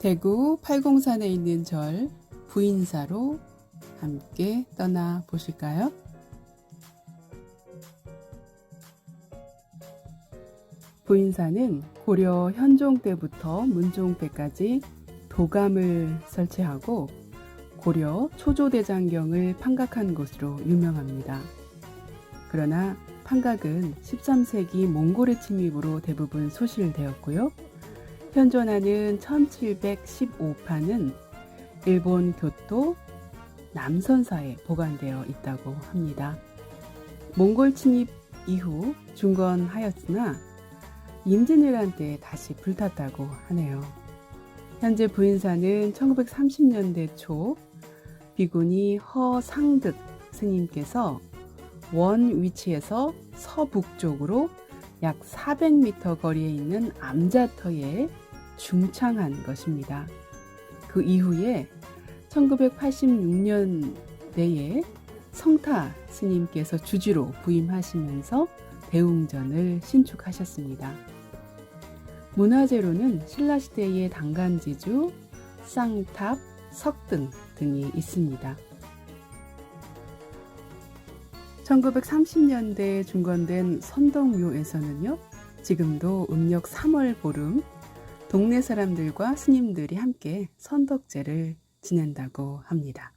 대구 팔공산에 있는 절 부인사로 함께 떠나 보실까요? 부인사는 고려 현종 때부터 문종 때까지 도감을 설치하고 고려 초조대장경을 판각한 곳으로 유명합니다. 그러나 판각은 13세기 몽골의 침입으로 대부분 소실되었고요. 현존하는 1715판은 일본 교토 남선사에 보관되어 있다고 합니다. 몽골 침입 이후 중건하였으나 임진왜란 때 다시 불탔다고 하네요. 현재 부인사는 1930년대 초 비구니 허상득 스님께서 원 위치에서 서북쪽으로 약 400m 거리에 있는 암자터에 중창한 것입니다. 그 이후에 1986년대에 성타 스님께서 주지로 부임하시면서 대웅전을 신축하셨습니다. 문화재로는 신라시대의 당간지주, 쌍탑, 석등 등이 있습니다. 1930년대에 중건된 선동묘에서는요, 지금도 음력 3월 보름 동네 사람들과 스님들이 함께 선덕제를 지낸다고 합니다.